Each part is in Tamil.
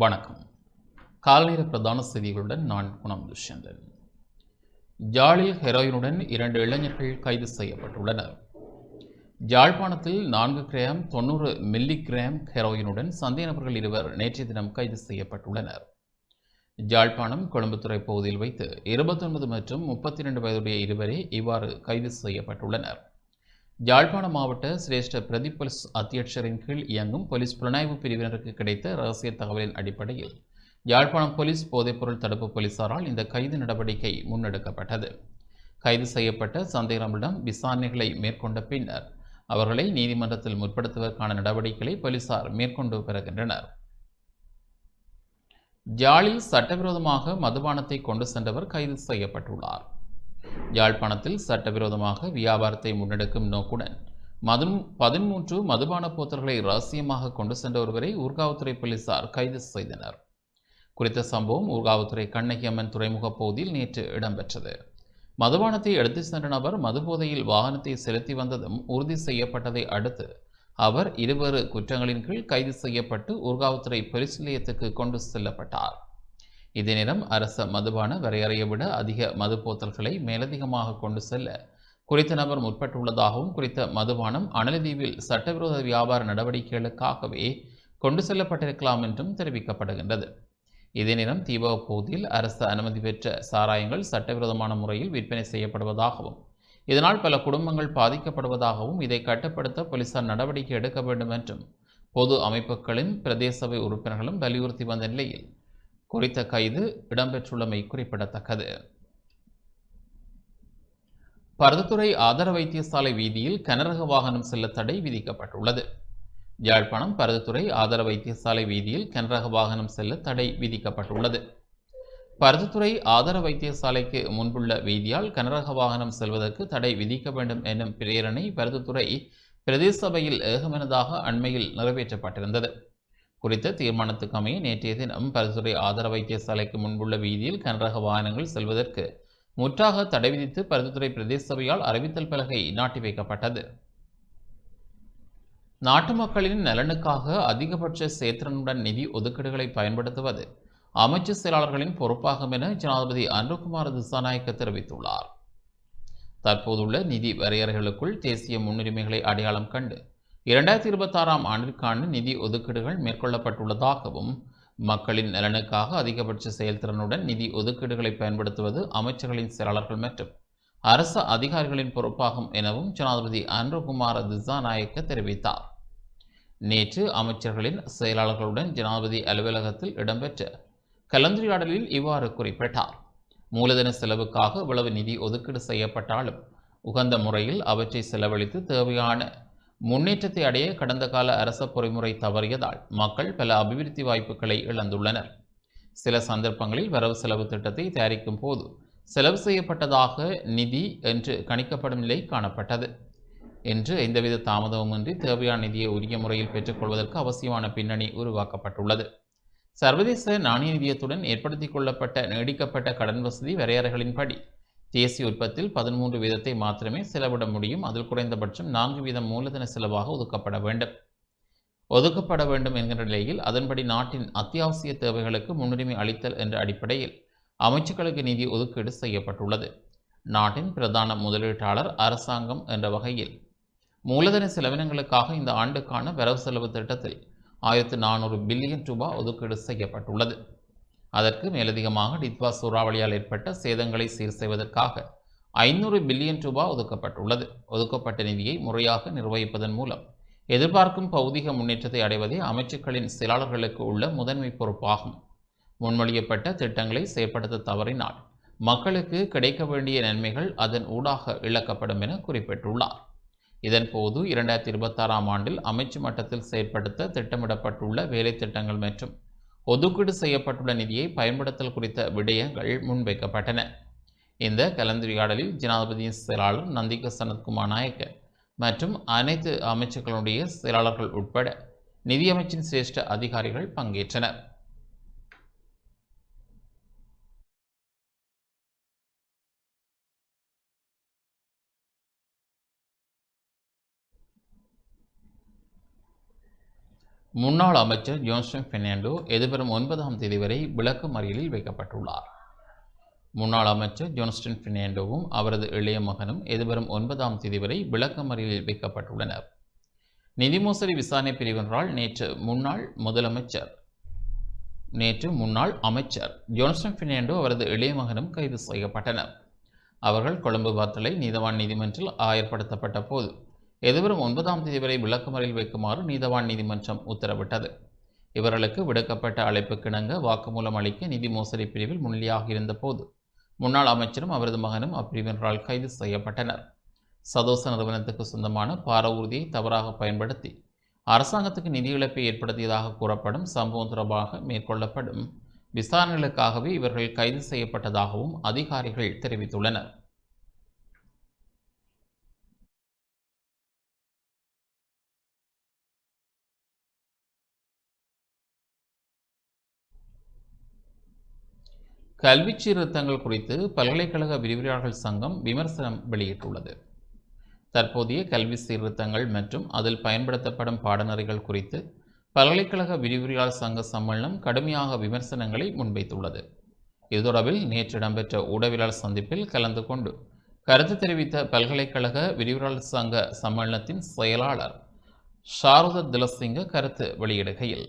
வணக்கம். கால்நேர பிரதான செய்திகளுடன் நான் குணம் துஷ்யந்தன். ஜாலில் ஹெரோயினுடன் இரண்டு இளைஞர்கள் கைது செய்யப்பட்டுள்ளனர். யாழ்ப்பாணத்தில் நான்கு கிராம் தொண்ணூறு மில்லி கிராம் ஹெரோயினுடன் சந்தேக நபர்கள் இருவர் நேற்றைய தினம் கைது செய்யப்பட்டுள்ளனர். யாழ்ப்பாணம் கொழும்புத்துறை பகுதியில் வைத்து இருபத்தொன்பது மற்றும் முப்பத்தி இரண்டு வயதுடைய இருவரே இவ்வாறு கைது செய்யப்பட்டுள்ளனர். யாழ்ப்பாண மாவட்ட சிரேஷ்ட பிரதி போலீஸ் அத்தியட்சரின் கீழ் இயங்கும் போலீஸ் புலனாய்வு பிரிவினருக்கு கிடைத்த ரகசிய தகவலின் அடிப்படையில் யாழ்ப்பாணம் போலீஸ் போதைப்பொருள் தடுப்பு போலீசாரால் இந்த கைது நடவடிக்கை முன்னெடுக்கப்பட்டது. கைது செய்யப்பட்ட சந்தேகமிடம் விசாரணைகளை மேற்கொண்ட பின்னர் அவர்களை நீதிமன்றத்தில் முற்படுத்துவதற்கான நடவடிக்கைகளை போலீசார் மேற்கொண்டு வருகின்றனர். ஜாலில் சட்டவிரோதமாக மதுபானத்தை கொண்டு சென்றவர் கைது செய்யப்பட்டுள்ளார். யாழ்ப்பாணத்தில் சட்டவிரோதமாக வியாபாரத்தை முன்னெடுக்கும் நோக்குடன் மது பதிமூன்று மதுபான போத்தல்களை ரகசியமாக கொண்டு சென்ற ஒருவரை ஊர்காவத்துறை போலீசார் கைது செய்தனர். குறித்த சம்பவம் ஊர்காவத்துறை கண்ணகியம்மன் துறைமுக பகுதியில் நேற்று இடம்பெற்றது. மதுபானத்தை எடுத்து சென்ற நபர் மதுபோதையில் வாகனத்தை செலுத்தி வந்ததும் உறுதி செய்யப்பட்டதை அடுத்து அவர் இருவேறு குற்றங்களின் கீழ் கைது செய்யப்பட்டு ஊர்காவத்துறை போலீஸ் நிலையத்துக்கு கொண்டு செல்லப்பட்டார். இதே நேரம் அரச மதுபான வரையறையை விட அதிக மது போத்தல்களை மேலதிகமாக கொண்டு செல்ல குறித்த நபர் முற்பட்டுள்ளதாகவும் குறித்த மதுபானம் அனலதீவில் சட்டவிரோத வியாபார நடவடிக்கைகளுக்காகவே கொண்டு செல்லப்பட்டிருக்கலாம் என்றும் தெரிவிக்கப்படுகின்றது. இதே நேரம் தீபக பகுதியில் அரசு அனுமதி பெற்ற சாராயங்கள் சட்டவிரோதமான முறையில் விற்பனை செய்யப்படுவதாகவும் இதனால் பல குடும்பங்கள் பாதிக்கப்படுவதாகவும் இதை கட்டுப்படுத்த போலீசார் நடவடிக்கை எடுக்க வேண்டும் என்றும் பொது அமைப்புகளின் பிரதேச சபை உறுப்பினர்களும் வலியுறுத்தி வந்த நிலையில் குறித்த கைது இடம்பெற்றுள்ளமை குறிப்பிடத்தக்கது. பருத்துறை ஆதார வைத்தியசாலை வீதியில் கனரக வாகனம் செல்ல தடை விதிக்கப்பட்டுள்ளது. யாழ்ப்பாணம் பருத்துறை ஆதார வைத்தியசாலை வீதியில் கனரக வாகனம் செல்ல தடை விதிக்கப்பட்டுள்ளது. பருத்துறை ஆதார வைத்தியசாலைக்கு முன்புள்ள வீதியால் கனரக வாகனம் செல்வதற்கு தடை விதிக்க வேண்டும் எனும் பிரேரணை பருத்துறை பிரதேச சபையில் ஏகமனதாக அண்மையில் நிறைவேற்றப்பட்டிருந்தது. குறித்த தீர்மானத்துக்கு அமைய நேற்றைய தினம் பரிசுரை ஆதார வைத்தியசாலைக்கு முன்புள்ள வீதியில் கனரக வாகனங்கள் செல்வதற்கு முற்றாக தடை விதித்து பருத்துறை பிரதேச சபையால் அறிவித்தல் பலகை நாட்டி வைக்கப்பட்டது. நாட்டு மக்களின் நலனுக்காக அதிகபட்ச சேத்திரனுடன் நிதி ஒதுக்கீடுகளை பயன்படுத்துவது அமைச்சு செயலாளர்களின் பொறுப்பாகும் என ஜனாதிபதி அன்புகுமார் திசாநாயக்க தெரிவித்துள்ளார். தற்போதுள்ள நிதி வரையறைகளுக்குள் தேசிய முன்னுரிமைகளை அடையாளம் கண்டு இரண்டாயிரத்தி இருபத்தாறாம் ஆண்டிற்கான நிதி ஒதுக்கீடுகள் மேற்கொள்ளப்பட்டுள்ளதாகவும் மக்களின் நலனுக்காக அதிகபட்ச செயல்திறனுடன் நிதி ஒதுக்கீடுகளை பயன்படுத்துவது அமைச்சர்களின் செயலாளர்கள் மற்றும் அரசு அதிகாரிகளின் பொறுப்பாகும் எனவும் ஜனாதிபதி அன்ருகுமார திசாநாயக்க தெரிவித்தார். நேற்று அமைச்சர்களின் செயலாளர்களுடன் ஜனாதிபதி அலுவலகத்தில் இடம்பெற்ற கலந்துரையாடலில் இவ்வாறு குறிப்பிட்டார். மூலதன செலவுக்காக இவ்வளவு நிதி ஒதுக்கீடு செய்யப்பட்டாலும் உகந்த முறையில் அவற்றை செலவழித்து தேவையான முன்னேற்றத்தை அடைய கடந்த கால அரச பொறிமுறை தவறியதால் மக்கள் பல அபிவிருத்தி வாய்ப்புகளை இழந்துள்ளனர். சில சந்தர்ப்பங்களில் வரவு செலவு திட்டத்தை தயாரிக்கும் போது செலவு செய்யப்பட்டதாக நிதி என்று கணிக்கப்படும் நிலை காணப்பட்டது. என்று எந்தவித தாமதமுமின்றி தேவையான நிதியை உரிய முறையில் பெற்றுக்கொள்வதற்கு அவசியமான பின்னணி உருவாக்கப்பட்டுள்ளது. சர்வதேச நாணய நிதியத்துடன் ஏற்படுத்திக் கொள்ளப்பட்ட நீடிக்கப்பட்ட கடன் வசதி வரையறைகளின்படி தேசிய உற்பத்தியில் பதிமூன்று வீதத்தை மாத்திரமே செலவிட முடியும். அதில் குறைந்தபட்சம் நான்கு வீதம் மூலதன செலவாக ஒதுக்கப்பட வேண்டும். ஒதுக்கப்பட வேண்டும் என்கிற நிலையில் அதன்படி நாட்டின் அத்தியாவசிய தேவைகளுக்கு முன்னுரிமை அளித்தல் என்ற அடிப்படையில் அமைச்சுக்களுக்கு நிதி ஒதுக்கீடு செய்யப்பட்டுள்ளது. நாட்டின் பிரதான முதலீட்டாளர் அரசாங்கம் என்ற வகையில் மூலதன செலவினங்களுக்காக இந்த ஆண்டுக்கான வரவு செலவு திட்டத்தில் ஆயிரத்து நானூறு பில்லியன் ரூபாய் ஒதுக்கீடு செய்யப்பட்டுள்ளது. அதற்கு மேலதிகமாக டித்வா சூறாவளியால் ஏற்பட்ட சேதங்களை சீர் செய்வதற்காக ஐநூறு பில்லியன் ரூபாய் ஒதுக்கப்பட்டுள்ளது. ஒதுக்கப்பட்ட நிதியை முறையாக நிர்வகிப்பதன் மூலம் எதிர்பார்க்கும் பௌதிக முன்னேற்றத்தை அடைவதே அமைச்சுக்களின் செயலாளர்களுக்கு உள்ள முதன்மை பொறுப்பாகும். முன்மொழியப்பட்ட திட்டங்களை செயற்படுத்த தவறினால் மக்களுக்கு கிடைக்க வேண்டிய நன்மைகள் அதன் ஊடாக இழக்கப்படும் என குறிப்பிட்டுள்ளார். இதன்போது இரண்டாயிரத்தி இருபத்தாறாம் ஆண்டில் அமைச்சு மட்டத்தில் செயற்படுத்த திட்டமிடப்பட்டுள்ள வேலை திட்டங்கள் மற்றும் ஒதுக்கீடு செய்யப்பட்டுள்ள நிதியை பயன்படுத்தல் குறித்த விடயங்கள் முன்வைக்கப்பட்டன. இந்த கலந்துரையாடலில் ஜனாதிபதியின் செயலாளர் நந்திக சனத்குமார் நாயக்க மற்றும் அனைத்து அமைச்சர்களுடைய செயலாளர்கள் உட்பட நிதியமைச்சின் சிரேஷ்ட அதிகாரிகள் பங்கேற்றனர். முன்னாள் அமைச்சர் ஜோன்ஸ்டன் பெர்னாண்டோ எதிர்வரும் ஒன்பதாம் தேதி வரை விளக்கு மறியலில் வைக்கப்பட்டுள்ளார். முன்னாள் அமைச்சர் ஜோன்ஸ்டன் பெர்னாண்டோவும் அவரது இளைய மகனும் எதிர்வரும் ஒன்பதாம் தேதி வரை விளக்க மறியலில் வைக்கப்பட்டுள்ளனர். நிதி மோசடி விசாரணை பிரிவினரால் நேற்று முன்னாள் முதலமைச்சர் நேற்று முன்னாள் அமைச்சர் ஜோன்ஸ்டன் பெர்னாண்டோ அவரது இளைய மகனும் கைது செய்யப்பட்டனர். அவர்கள் கொழும்பு வார்த்தலை நீதவான் நீதிமன்றில் ஆயர்படுத்தப்பட்ட போது எதிர்வரும் ஒன்பதாம் தேதி வரை விளக்கமறையில் வைக்குமாறு நீதவான் நீதிமன்றம் உத்தரவிட்டது. இவர்களுக்கு விடுக்கப்பட்ட அழைப்புக்கிணங்க வாக்குமூலம் அளிக்க நிதி மோசடி பிரிவில் முன்னிலையாக இருந்தபோது முன்னாள் அமைச்சரும் அவரது மகனும் அப்பிரிவினரால் கைது செய்யப்பட்டனர். சதோச நிறுவனத்துக்கு சொந்தமான பார ஊர்தியை தவறாக பயன்படுத்தி அரசாங்கத்துக்கு நிதி இழப்பை ஏற்படுத்தியதாக கூறப்படும் சம்பவம் தொடர்பாக மேற்கொள்ளப்படும் விசாரணைகளுக்காகவே இவர்கள் கைது செய்யப்பட்டதாகவும் அதிகாரிகள் தெரிவித்துள்ளனர். கல்வி சீர்திருத்தங்கள் குறித்து பல்கலைக்கழக விரிவுரையாளர்கள் சங்கம் விமர்சனம் வெளியிட்டுள்ளது. தற்போதைய கல்வி சீர்திருத்தங்கள் மற்றும் அதில் பயன்படுத்தப்படும் பாடநெறிகள் குறித்து பல்கலைக்கழக விரிவுரையாளர் சங்க சம்மேளனம் கடுமையாக விமர்சனங்களை முன்வைத்துள்ளது. இது தொடர்பில் நேற்று இடம்பெற்ற ஊடகவியலாளர் சந்திப்பில் கலந்து கொண்டு கருத்து தெரிவித்த பல்கலைக்கழக விரிவுரையாளர் சங்க சம்மேளனத்தின் செயலாளர் ஷாரத திலசிங்க கருத்து வெளியிடுகையில்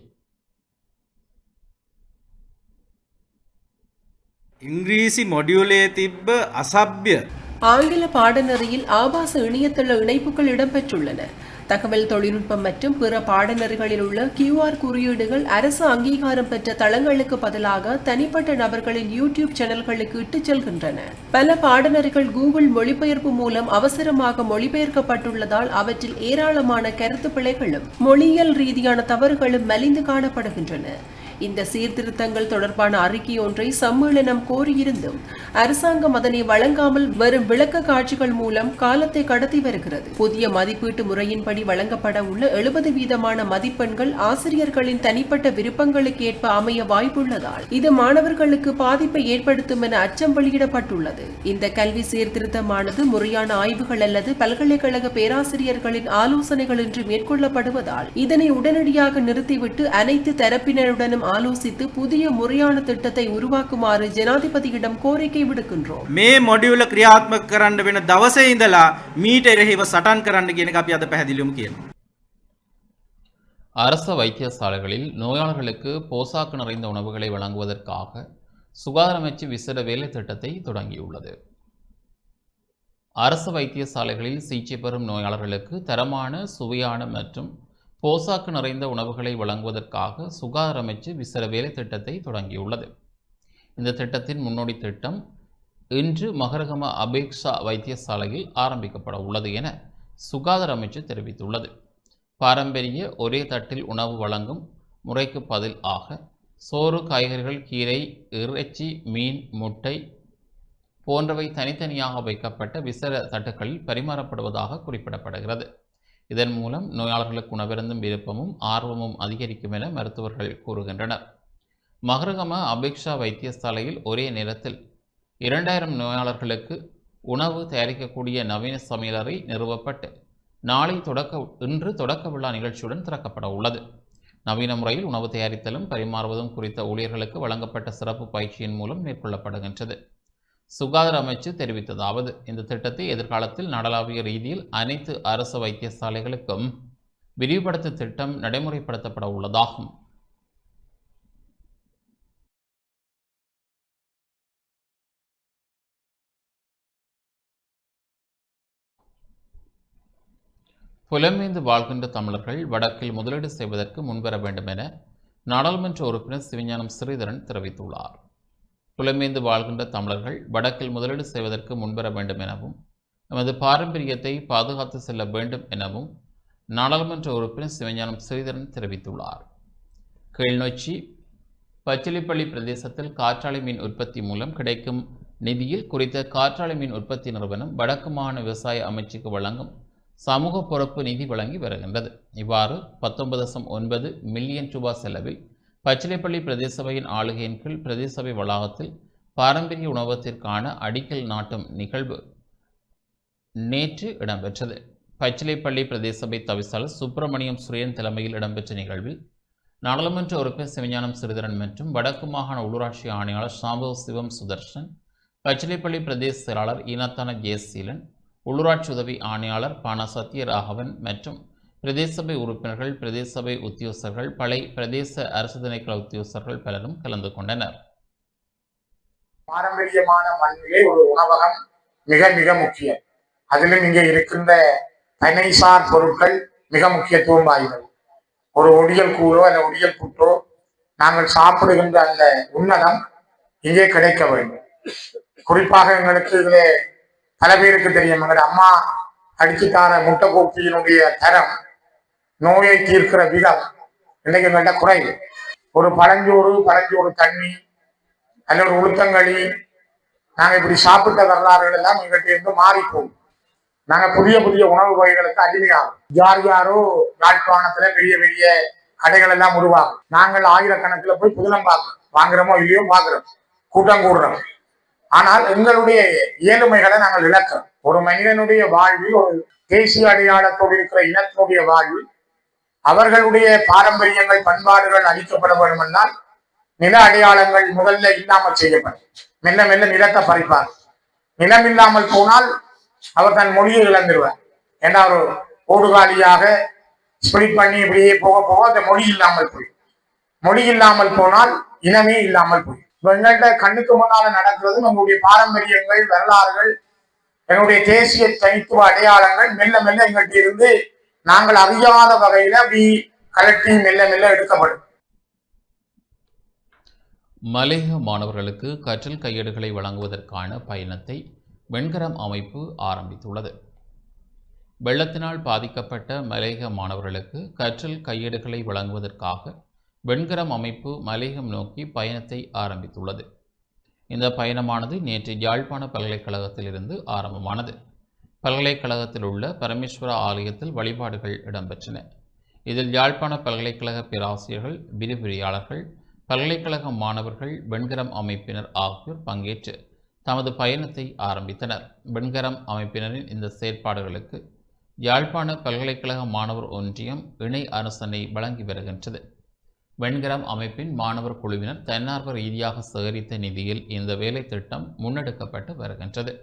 ඉංග්‍රීසි මොඩියුලේ තිබ්බ අසභ්‍ය ஆங்கில பாடநெறியில் ஆபாச இணையதள இணைப்புகள் இடம்பெற்றுள்ளன தகவல் தொழில்நுட்பம் மற்றும் பிற பாடநெறிகளில் உள்ள கியூஆர் குறியீடுகள் அரசு அங்கீகாரம் பெற்ற தளங்களுக்கு பதிலாக தனிப்பட்ட நபர்களின் யூடியூப் சேனல்களுக்கு இட்டுச் செல்கின்றன பல பாடநெறிகள் கூகுள் மொழிபெயர்ப்பு மூலம் அவசரமாக மொழிபெயர்க்கப்பட்டுள்ளதால் அவற்றில் ஏராளமான கருத்து பிழைகளும் மொழியியல் ரீதியான தவறுகளும் மலிந்து காணப்படுகின்றன இந்த சீர்திருத்தங்கள் தொடர்பான அறிக்கை ஒன்றை சம்மேளனம் கோரியிருந்தும் அரசாங்கம் அதனை வழங்காமல் வரும் விளக்க காட்சிகள் மூலம் காலத்தை கடத்தி வருகிறது. புதிய மதிப்பீட்டு முறையின்படி வழங்கப்பட உள்ள எழுபது வீதமான மதிப்பெண்கள் ஆசிரியர்களின் தனிப்பட்ட விருப்பங்களுக்கு ஏற்ப அமைய வாய்ப்புள்ளதால் இது மாணவர்களுக்கு பாதிப்பை ஏற்படுத்தும் என அச்சம் வெளியிடப்பட்டுள்ளது. இந்த கல்வி சீர்திருத்தமானது முறையான ஆய்வுகள் அல்லது பல்கலைக்கழக பேராசிரியர்களின் ஆலோசனைகளின்றி மேற்கொள்ளப்படுவதால் இதனை உடனடியாக நிறுத்திவிட்டு அனைத்து தரப்பினருடனும் ஆலோசித்து புதிய முறையான திட்டத்தை உருவாக்குமாறு ஜனாதிபதியிடம் கோரிக்கை விடுக்கின்றோம் මේ මොඩියුල ක්‍රියාත්මක කරන්න වෙන දවසේ ඉඳලා මීට එරෙහිව සටන් කරන්න කියන එක අපි අද පැහැදිලිවම කියනවා. அரச வைத்தியசாலைகளில் நோயாளர்களுக்கு போசாக்கு நிறைந்த உணவுகளை வழங்குவதற்காக சுகாதார அமைச்சு விசேட வேலை திட்டத்தை தொடங்கியுள்ளது அரசு வைத்தியசாலைகளில் சிகிச்சை பெறும் நோயாளர்களுக்கு தரமான சுவையான மற்றும் போசாக்கு நிறைந்த உணவுகளை வழங்குவதற்காக சுகாதார அமைச்சு விசேட வேலை திட்டத்தை தொடங்கியுள்ளது. இந்த திட்டத்தின் முன்னோடி திட்டம் இன்று மகரகம அபேக்ஷா வைத்தியசாலையில் ஆரம்பிக்கப்பட உள்ளது என சுகாதார அமைச்சு தெரிவித்துள்ளது. பாரம்பரிய ஒரே தட்டில் உணவு வழங்கும் முறைக்கு பதில் ஆக சோறு காய்கறிகள் கீரை இறைச்சி மீன் முட்டை போன்றவை தனித்தனியாக வைக்கப்பட்ட விசர தட்டுக்களில் பரிமாறப்படுவதாக குறிப்பிடப்படுகிறது. இதன் மூலம் நோயாளர்களுக்கு உணவிருந்தும் விருப்பமும் ஆர்வமும் அதிகரிக்கும் என மருத்துவர்கள் கூறுகின்றனர். மகரகம அபேக்ஷா வைத்தியசாலையில் ஒரே நேரத்தில் இரண்டாயிரம் நோயாளர்களுக்கு உணவு தயாரிக்கக்கூடிய நவீன சமையலறை நிறுவப்பட்டு நாளை தொடக்க இன்று தொடக்க விழா நிகழ்ச்சியுடன் திறக்கப்பட உள்ளது. நவீன முறையில் உணவு தயாரித்தலும் பரிமாறுவதும் குறித்த ஊழியர்களுக்கு வழங்கப்பட்ட சிறப்பு பயிற்சியின் மூலம் மேற்கொள்ளப்படுகின்றது. சுகாதார அமைச்சு தெரிவித்ததாவது இந்த திட்டத்தை எதிர்காலத்தில் நாடளாவிய ரீதியில் அனைத்து அரசு வைத்தியசாலைகளுக்கும் விரிவுபடுத்த திட்டம் நடைமுறைப்படுத்தப்பட உள்ளதாகும். புலமேந்து வாழ்கின்ற தமிழர்கள் வடக்கில் முதலீடு செய்வதற்கு முன்வர வேண்டும் என நாடாளுமன்ற உறுப்பினர் சிவஞானம் ஸ்ரீதரன் தெரிவித்துள்ளார். புலமேந்து வாழ்கின்ற தமிழர்கள் வடக்கில் முதலீடு செய்வதற்கு முன்வர வேண்டும் எனவும் நமது பாரம்பரியத்தை பாதுகாத்து செல்ல வேண்டும் எனவும் நாடாளுமன்ற உறுப்பினர் சிவஞானம் ஸ்ரீதரன் தெரிவித்துள்ளார். கிளிநொச்சி பச்சிலிப்பள்ளி பிரதேசத்தில் காற்றாலை மீன் உற்பத்தி மூலம் கிடைக்கும் நிதியில் குறித்த காற்றாலை மீன் உற்பத்தி நிறுவனம் வடக்கு மாகாண விவசாய அமைச்சுக்கு வழங்கும் சமூக பொறுப்பு நிதி வழங்கி வருகின்றது. இவ்வாறு பத்தொன்பது தசம் ஒன்பது மில்லியன் ரூபாய் செலவில் பச்சிலைப்பள்ளி பிரதேச சபையின் ஆளுகையின் கீழ் பிரதேச சபை வளாகத்தில் பாரம்பரிய உணவகத்திற்கான அடிக்கல் நாட்டும் நிகழ்வு நேற்று இடம்பெற்றது. பச்சிலைப்பள்ளி பிரதேச சபை தவிசாளர் சுப்பிரமணியம் சுரேன் தலைமையில் இடம்பெற்ற நிகழ்வில் நாடாளுமன்ற உறுப்பினர் சிவஞானம் சிறிதரன் மற்றும் வடக்கு மாகாண உள்ளூராட்சி ஆணையாளர் சாம்பவ சிவம் சுதர்ஷன் பச்சிலைப்பள்ளி பிரதேச செயலாளர் ஈனத்தான ஜெயசீலன் உள்ளூராட்சி உதவி ஆணையாளர் பானா சத்யராகவன் மற்றும் பிரதேச சபை உறுப்பினர்கள் பிரதேசபை உத்தியோகஸ்தர்கள் பழைய பிரதேச அரசு திணைக்கள உத்தியோகஸ்தர்கள் பலரும் கலந்து கொண்டனர். பாரம்பரியமான மண்ணிலே ஒரு உணவகம் மிக மிக முக்கியம். அதிலும் இங்கே இருக்கின்ற தனிசார் பொருட்கள் மிக முக்கியத்துவம் வாய்ந்தது ஒரு ஒடியல் கூழோ அல்ல ஒடியல் புட்டோ நாங்கள் சாப்பிடுகின்ற அந்த உன்னதம் இங்கே கிடைக்க வேண்டும். குறிப்பாக எங்களுக்கு இதிலே பல பேருக்கு தெரியும். எங்களுடைய அம்மா அடிச்சு முட்டைக்கோப்பியினுடைய முட்டை தரம் நோயை தீர்க்கிற விதம் இன்னைக்கு எங்கள்கிட்ட குறைவு. ஒரு பழஞ்சோறு பழஞ்சோறு தண்ணி அல்ல ஒரு உளுத்தங்களி. நாங்கள் இப்படி சாப்பிட்ட வரலாறுகள் எல்லாம் எங்கள்கிட்ட இருந்து மாறிப்போம். நாங்கள் புதிய புதிய உணவு வகைகளுக்கு அடிமையாகும். யார் யாரோ யாழ்ப்பாணத்துல பெரிய பெரிய கடைகள் எல்லாம் உருவாகும். நாங்கள் ஆயிரக்கணக்கில் போய் புதுலம் பார்க்குறோம். வாங்குறோமோ இல்லையோ பார்க்குறோம். கூட்டம் கூடுறோம். ஆனால் எங்களுடைய இயலுமைகளை நாங்கள் இழக்கிறோம். ஒரு மனிதனுடைய வாழ்வில் ஒரு தேசிய அடையாளத்தோடு இருக்கிற இனத்தினுடைய வாழ்வில் அவர்களுடைய பாரம்பரியங்கள் பண்பாடுகள் அழிக்கப்பட வேண்டும் என்றால் நில அடையாளங்கள் முதல்ல இல்லாமல் செய்யப்படும். மெல்ல மெல்ல நிலத்தை பறிப்பார். நிலம் இல்லாமல் போனால் அவர் தன் மொழியை இழந்துருவார். ஏன்னா ஒரு ஓடுகாலியாக ஸ்பிளிட் பண்ணி இப்படியே போக போக அந்த மொழி இல்லாமல் போய். மொழி இல்லாமல் போனால் இனமே இல்லாமல் போய். இப்போ எங்கள்கிட்ட கண்ணுக்கு முன்னால நடக்கிறது நம்முடைய பாரம்பரியங்கள் வரலாறுகள் எங்களுடைய தேசிய தனித்துவ அடையாளங்கள் மெல்ல மெல்ல எங்கள்கிட்ட இருந்து நாங்கள் அறியாத வகையில அப்படி கலட்டி மெல்ல மெல்ல எடுக்கப்படும். மலேக மாணவர்களுக்கு கற்றல் கையேடுகளை வழங்குவதற்கான பயணத்தை வெண்கரம் அமைப்பு ஆரம்பித்துள்ளது. வெள்ளத்தினால் பாதிக்கப்பட்ட மலேக மாணவர்களுக்கு கற்றல் கையேடுகளை வழங்குவதற்காக வெண்கரம் அமைப்பு மலேகம் நோக்கி பயணத்தை ஆரம்பித்துள்ளது. இந்த பயணமானது நேற்று யாழ்ப்பாண பல்கலைக்கழகத்திலிருந்து ஆரம்பமானது. பல்கலைக்கழகத்தில் உள்ள பரமேஸ்வர ஆலயத்தில் வழிபாடுகள் இடம்பெற்றன. இதில் யாழ்ப்பாண பல்கலைக்கழக பேராசிரியர்கள் விரிவுரையாளர்கள் பல்கலைக்கழக மாணவர்கள் வெண்கரம் அமைப்பினர் ஆகியோர் பங்கேற்று தமது பயணத்தை ஆரம்பித்தனர். வெண்கரம் அமைப்பினரின் இந்த செயற்பாடுகளுக்கு யாழ்ப்பாண பல்கலைக்கழக மாணவர் ஒன்றியம் இணை அரசனை வழங்கி வருகின்றது. வெண்கரம் அமைப்பின் மாணவர் குழுவினர் தன்னார்வ ரீதியாக சேகரித்த நிதியில் இந்த வேலை திட்டம் முன்னெடுக்கப்பட்டு வருகின்றது.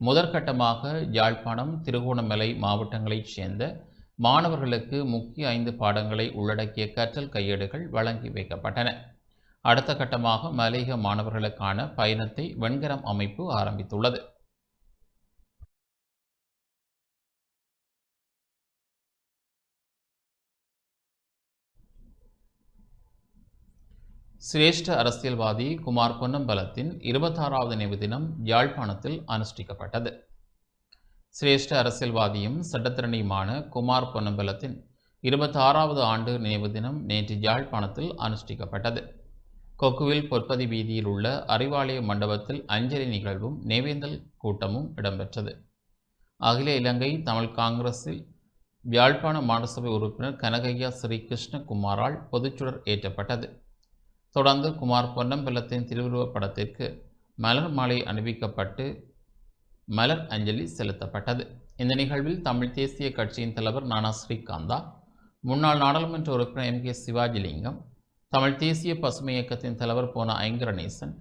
முதற்கட்டமாக யாழ்ப்பாணம் திருகோணமலை மாவட்டங்களைச் சேர்ந்த மாணவர்களுக்கு முக்கிய ஐந்து பாடங்களை உள்ளடக்கிய கற்றல் கையேடுகள் வழங்கி வைக்கப்பட்டன. அடுத்த கட்டமாக மலேக மாணவர்களுக்கான பயணத்தை வெண்கரம் அமைப்பு ஆரம்பித்துள்ளது. சிரேஷ்ட அரசியல்வாதி குமார் பொன்னம்பலத்தின் இருபத்தாறாவது நினைவு தினம் யாழ்ப்பாணத்தில் அனுஷ்டிக்கப்பட்டது. சிரேஷ்ட அரசியல்வாதியும் சட்டத்திறனியுமான குமார் பொன்னம்பலத்தின் இருபத்தாறாவது ஆண்டு நினைவு தினம் நேற்று யாழ்ப்பாணத்தில் அனுஷ்டிக்கப்பட்டது. கொக்குவில் பொற்பதி வீதியில் உள்ள அறிவாலய மண்டபத்தில் அஞ்சலி நிகழ்வும் நேவேந்தல் கூட்டமும் இடம்பெற்றது. அகில இலங்கை தமிழ் காங்கிரஸில் யாழ்ப்பாண மாநசபை உறுப்பினர் கனகையா ஸ்ரீ கிருஷ்ணகுமாரால் பொதுச்சுடர் ஏற்றப்பட்டது. தொடர்ந்து குமார் பொன்னம்பலத்தின் திருவுருவப் படத்திற்கு மலர் மாலை அணிவிக்கப்பட்டு மலர் அஞ்சலி செலுத்தப்பட்டது. இந்த நிகழ்வில் தமிழ் தேசிய கட்சியின் தலைவர் நானா ஸ்ரீகாந்தா முன்னாள் நாடாளுமன்ற உறுப்பினர் எம் கே சிவாஜிலிங்கம் தமிழ் தேசிய பசுமை இயக்கத்தின் தலைவர் போன ஐங்கரணேசன்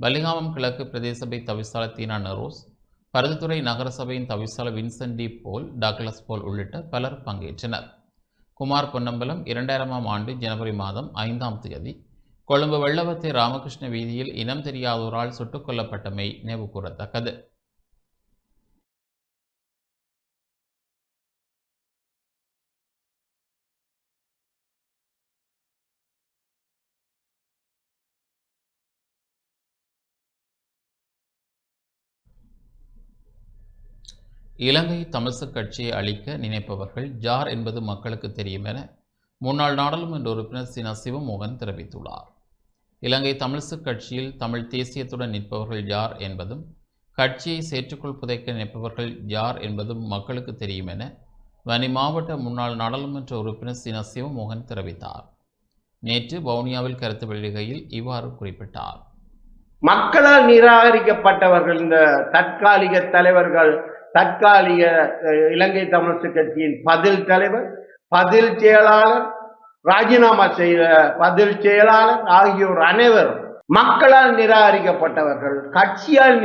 பலிகாமம் கிழக்கு பிரதேச சபை தவிசாளர் தீனா நரோஸ் பருதுத்துறை நகரசபையின் தவிசாளர் Vincent de Paul Douglas Paul உள்ளிட்ட பலர் பங்கேற்றனர். குமார் பொன்னம்பலம் இரண்டாயிரமாம் ஆண்டு ஜனவரி மாதம் ஐந்தாம் தேதி கொழும்பு வெள்ளவத்தை ராமகிருஷ்ண வீதியில் இனம் தெரியாதோரால் சுட்டுக் கொல்லப்பட்டமை நினைவு கூறத்தக்கது. இலங்கை தமிழ்சக் கட்சியை அளிக்க நினைப்பவர்கள் யார் என்பது மக்களுக்கு தெரியும் என முன்னாள் நாடாளுமன்ற உறுப்பினர் சினா சிவமோகன் தெரிவித்துள்ளார். இலங்கை தமிழ்சக் கட்சியில் தமிழ் தேசியத்துடன் நிற்பவர்கள் யார் என்பதும் கட்சியை சேற்றுக்குள் புதைக்க நினைப்பவர்கள் யார் என்பதும் மக்களுக்கு தெரியும் என வனி மாவட்ட முன்னாள் நாடாளுமன்ற உறுப்பினர் சினா சிவமோகன் தெரிவித்தார். நேற்று வவுனியாவில் கருத்து வெளியிடுகையில் இவ்வாறு குறிப்பிட்டார். மக்களால் நிராகரிக்கப்பட்டவர்கள் இந்த தற்காலிக தலைவர்கள் தற்காலிக அஹ், இலங்கை தமிழ்ச்சி கட்சியின் பதில் தலைவர் பதில் செயலாளர் ராஜினாமா செய்த பதில் செயலாளர் ஆகியோர் அனைவரும் மக்களால் நிராகரிக்கப்பட்டவர்கள் கட்சியால்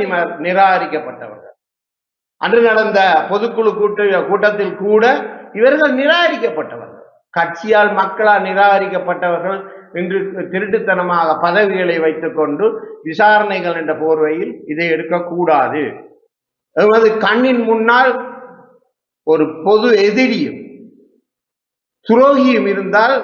நிராகரிக்கப்பட்டவர்கள். அன்று நடந்த பொதுக்குழு கூட்ட கூட்டத்தில் கூட இவர்கள் நிராகரிக்கப்பட்டவர்கள். கட்சியால் மக்களால் நிராகரிக்கப்பட்டவர்கள் இன்று திருட்டுத்தனமாக பதவிகளை வைத்துக்கொண்டு விசாரணைகள் என்ற போர்வையில் இதை எடுக்கக்கூடாது. எமது கண்ணின் முன்னால் ஒரு பொது எதிரியும் துரோகியும் இருந்தால்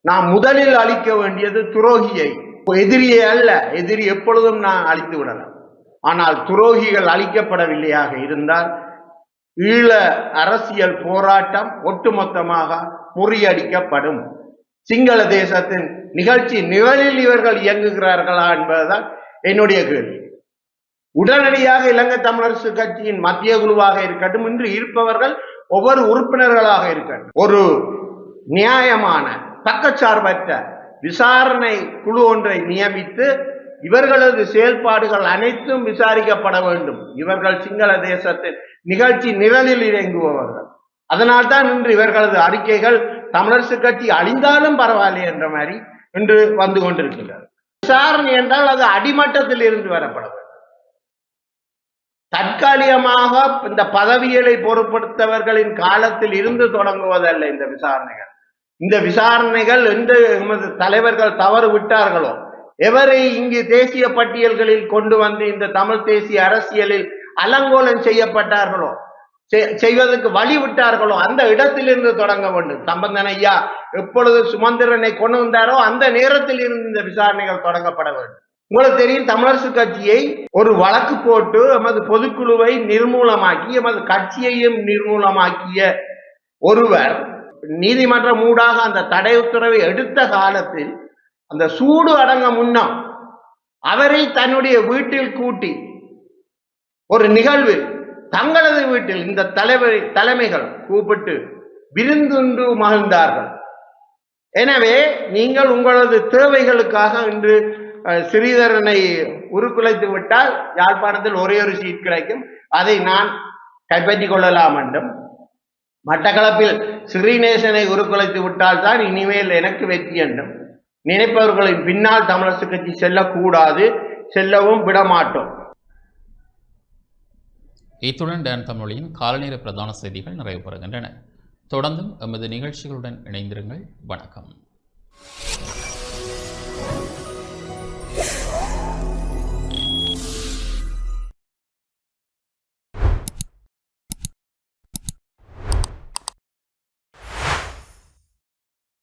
நாம் முதலில் அழிக்க வேண்டியது துரோகியை. எதிரியை அல்ல எதிரி எப்பொழுதும் நான் அழித்து விடலாம். ஆனால் துரோகிகள் அழிக்கப்படவில்லையாக இருந்தால் ஈழ அரசியல் போராட்டம் ஒட்டுமொத்தமாக முறியடிக்கப்படும். சிங்கள தேசத்தின் நிகழ்ச்சி நிழலில் இவர்கள் இயங்குகிறார்களா என்பதுதான் என்னுடைய கேள்வி. உடனடியாக இலங்கை தமிழரசு கட்சியின் மத்திய குழுவாக இருக்கட்டும் இன்று இருப்பவர்கள் ஒவ்வொரு உறுப்பினர்களாக இருக்கட்டும். ஒரு நியாயமான தக்கச்சார்பற்ற விசாரணை குழு ஒன்றை நியமித்து இவர்களது செயல்பாடுகள் அனைத்தும் விசாரிக்கப்பட வேண்டும். இவர்கள் சிங்கள தேசத்தின் நிகழ்ச்சி நிழலில் இறங்குபவர்கள். அதனால்தான் இன்று இவர்களது அறிக்கைகள் தமிழரசு கட்சி அழிந்தாலும் பரவாயில்லை என்ற மாதிரி இன்று வந்து கொண்டிருக்கின்றது. விசாரணை என்றால் அது அடிமட்டத்தில் இருந்து வரப்படும். தற்காலிகமாக இந்த பதவிகளை பொருட்படுத்தவர்களின் காலத்தில் இருந்து தொடங்குவதல்ல இந்த விசாரணைகள். இந்த விசாரணைகள் எந்த எமது தலைவர்கள் தவறு விட்டார்களோ எவரை இங்கு தேசிய பட்டியல்களில் கொண்டு வந்து இந்த தமிழ் தேசிய அரசியலில் அலங்கோலம் செய்யப்பட்டார்களோ செ- செய்வதற்கு வழி விட்டார்களோ அந்த இடத்திலிருந்து தொடங்க வேண்டும். சம்பந்தன் ஐயா எப்பொழுது சுமந்திரனை கொண்டு வந்தாரோ அந்த நேரத்தில் இருந்து இந்த விசாரணைகள் தொடங்கப்பட வேண்டும். உங்களுக்கு தெரியும் தமிழரசு கட்சியை ஒரு வழக்கு போட்டு எமது பொதுக்குழுவை நிர்மூலமாக்கி எமது கட்சியையும் நிர்மூலமாக்கிய ஒருவர் நீதிமன்றம் ஊடாக அந்த தடை உத்தரவை எடுத்த காலத்தில் அந்த சூடு அடங்க முன்னம் அவரை தன்னுடைய வீட்டில் கூட்டி ஒரு நிகழ்வில் தங்களது வீட்டில் இந்த தலைவர் தலைமைகள் கூப்பிட்டு விருந்துண்டு மகிழ்ந்தார்கள். எனவே நீங்கள் உங்களது தேவைகளுக்காக இன்று ஸ்ரீதரனை உருக்குலைத்து விட்டால் யாழ்ப்பாணத்தில் ஒரே ஒரு சீட் கிடைக்கும். அதை நான் கைப்பற்றிக் கொள்ளலாம் என்றும் மட்டக்களப்பில் ஸ்ரீநேசனை உருக்குலைத்து விட்டால் தான் இனிமேல் எனக்கு வெற்றி என்றும் நினைப்பவர்களின் பின்னால் தமிழரசு கட்சி செல்லக்கூடாது செல்லவும் விடமாட்டோம். இத்துடன் டேன் தமிழின் காலநேர பிரதான செய்திகள் நிறைவு பெறுகின்றன. தொடர்ந்தும் எமது நிகழ்ச்சிகளுடன் இணைந்திருங்கள். வணக்கம்.